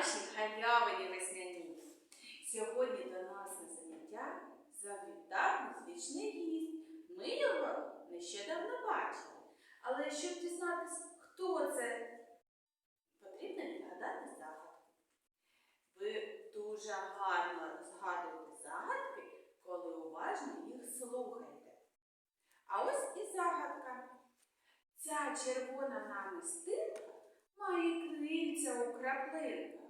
нашій галявині весняній. Сьогодні до нас на заняття завітав незвичний гість. Ми його нещодавно бачили. Але щоб дізнатися, хто це, потрібно відгадати загадку. Ви дуже гарно згадуєте загадки, коли уважно їх слухаєте. А ось і загадка. Ця червона намистинка має крильця у краплинках.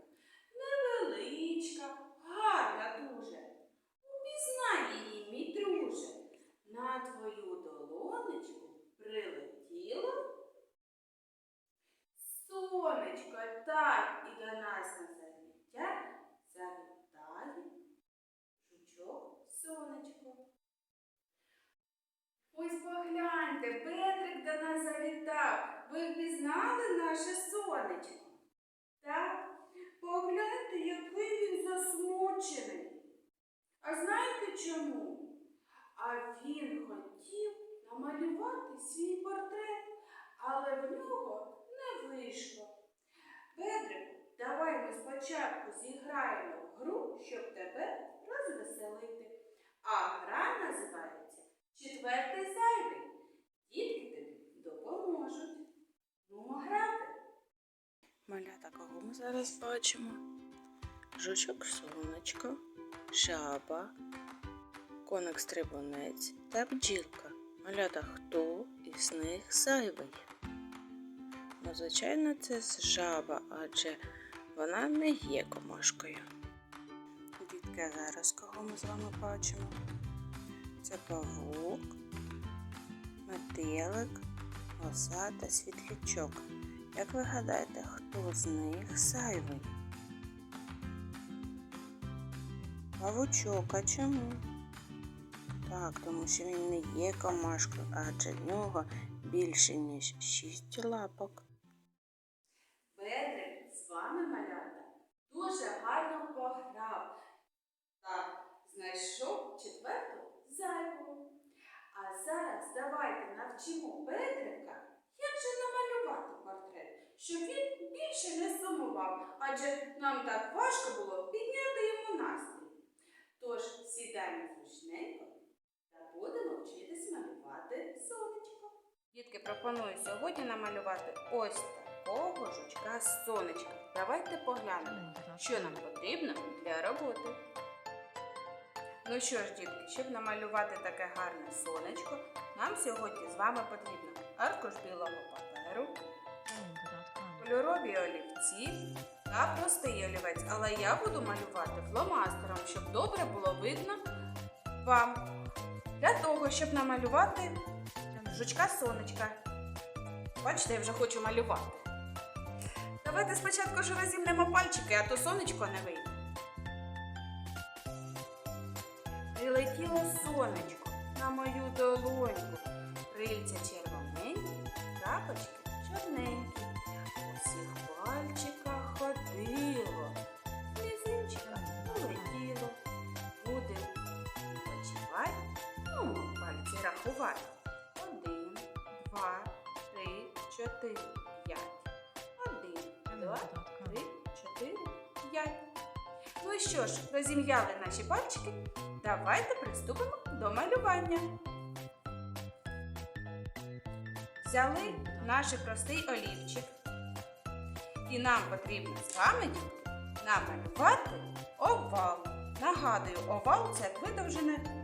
Невеличка, гарна дуже. Упізнай її, мій друже. На твою долонечку прилетіло. Сонечко, так і до нас на заняття завітає жучок сонечко. Ось погляньте, Петрик до нас завітав. Ви впізнали наше сонечко? Так, погляньте, який він засмучений. А знаєте чому? А він хотів намалювати свій портрет, але в нього не вийшло. Петрику, давай ми спочатку зіграємо гру, щоб тебе розвеселити. А гра називається Четвертий зайвий. Дітки Кого ми зараз бачимо? Жучок сонечко, жаба, коник стрибунець та бджілка. Малята, хто із них зайвий? Ну, звичайно, це жаба, адже вона не є комашкою. Дітки, зараз кого ми з вами бачимо? Це павук, метелик, оса та світлячок. Як ви гадаєте, хто з них зайвий? Павучок, а чому? Так, тому що він не є комашкою, адже в нього більше, ніж шість лапок. Петрик з вами малята дуже гарно пограв та знайшов четверту зайву. А зараз давайте навчимо Петрика, як же намалювати портрет, щоб він більше не сумував, адже нам так важко було підняти йому настрій. Тож сідаємо зручненько та будемо вчитись малювати сонечко. Дітки, пропоную сьогодні намалювати ось такого жучка сонечка. Давайте поглянемо, що нам потрібно для роботи. Ну що ж, дітки, щоб намалювати таке гарне сонечко, нам сьогодні з вами потрібно аркуш білого паперу, кольорові олівці та простий олівець. Але я буду малювати фломастером, щоб добре було видно вам. Для того, щоб намалювати жучка сонечка. Бачите, я вже хочу малювати. Давайте спочатку ж розімнемо пальчики, а то сонечко не вийде. Прилетіло сонечко на мою долоньку. Крильця червоненькі, крапочки чорненькі. Рахувати. Один, два, три, чотири, п'ять. Один, два, три, чотири, п'ять. Ну і що ж, розім'яли наші пальчики. Давайте приступимо до малювання. Взяли наш простий олівчик. І нам потрібно з вами намалювати овал. Нагадую, овал це видовжене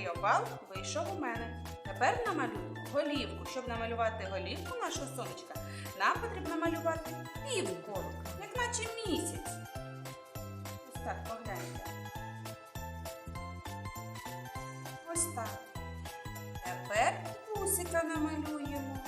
такий овал вийшов у мене. Тепер намалюємо голівку. Щоб намалювати голівку нашого сонечка, нам потрібно малювати півколо, як наче місяць. Ось так, погляньте. Ось так. Тепер вусика намалюємо.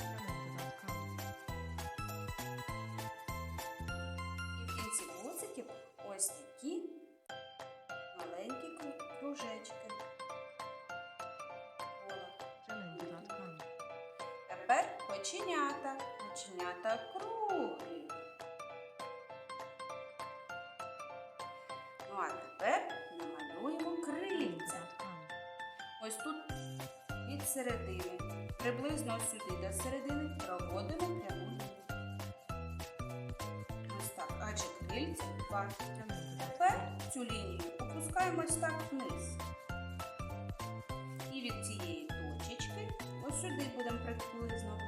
Оченята. Оченята круглі. Ну а тепер намалюємо крильця. Ось тут від середини. приблизно сюди до середини проводимо пряму. Ось так, адже крильця два. Тепер цю лінію опускаємо ось так вниз. І від цієї точечки ось сюди будемо приблизно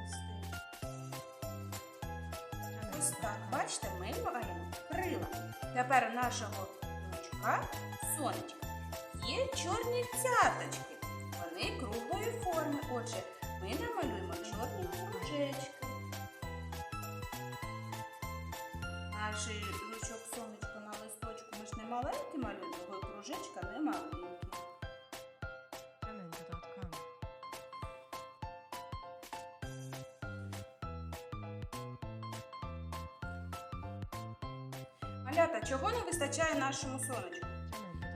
Так, бачите, ми маємо крила. Тепер у нашого жучка, сонечка, є чорні цяточки. Вони круглої форми. Отже, ми намалюємо чорні кружечки. Наш жучок сонечко на листочку ми ж не маленький малюємо, його кружечка не маленькі. Малята, чого не вистачає нашому сонечку?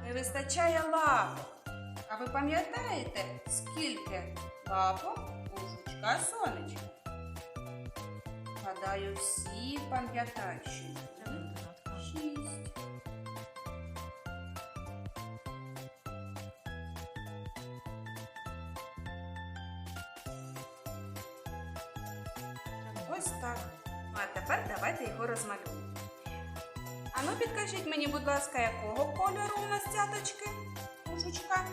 Не вистачає лапок. А ви пам'ятаєте, скільки лапок у жучка сонечка? Гадаю, всі пам'ятають, шість. Ось так. Ну, а тепер давайте його розмалюємо. А ну підкажіть мені, будь ласка, якого кольору у нас цяточки у жучка?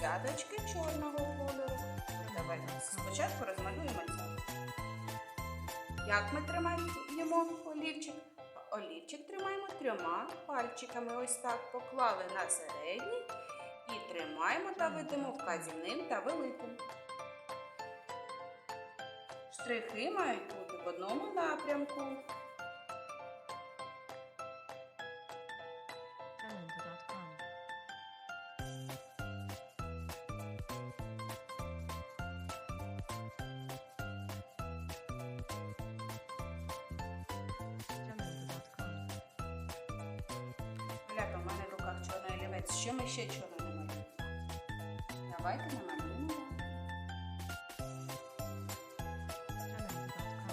Цяточки чорного кольору. Ну, Давайте спочатку розмалюємо цяточки. Як ми тримаємо олівчик? Олівчик тримаємо трьома пальчиками. Ось так поклали на середній і тримаємо та ведемо вказівним та великим. Штрихи мають бути в одному напрямку. Що ми ще чорно намалюємо? Давайте намалюємо. Jamendo.com.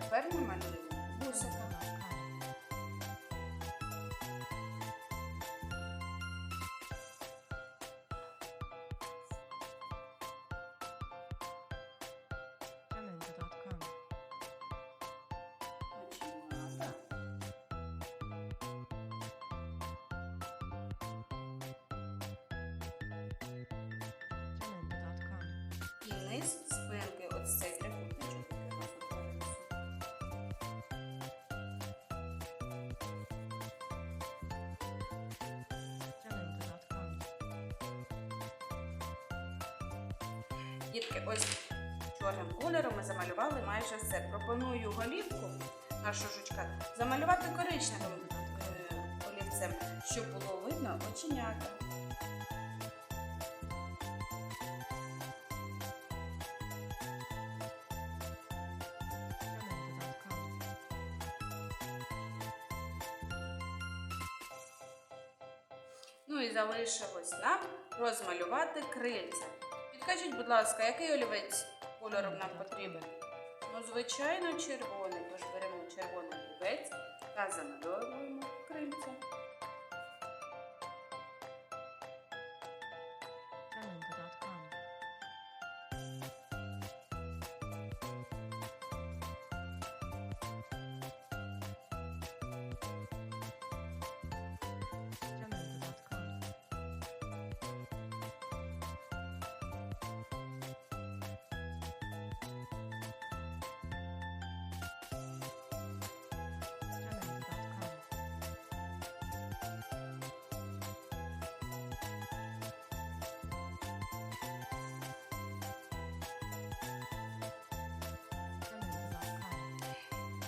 Тепер намалюємо бусика. І низ спинки. Ось цей трикутничок. Дітки, ось чорним кольором ми замалювали майже все. Пропоную голівку нашого жучка замалювати коричневим е, олівцем, щоб було видно оченята. Ну і залишилось нам розмалювати крильця. Підкажіть, будь ласка, який олівець кольором нам потрібен? Ну, звичайно, червоний. Тож беремо червоний олівець та замальовуємо крильця.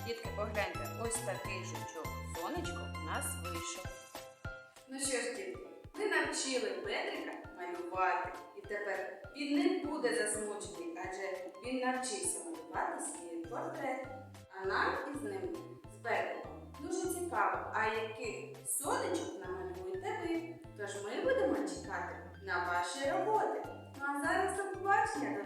Дітки, погляньте, ось такий жучок сонечко у нас вийшов. Ну що ж, дітки, ми навчили Петрика малювати. І тепер він не буде засмучений, адже він навчився малювати свій портрет. А нам із ним з Петриком дуже цікаво, а яких сонечок намалюєте ви. Тож ми будемо чекати на ваші роботи. Ну а зараз до побачення,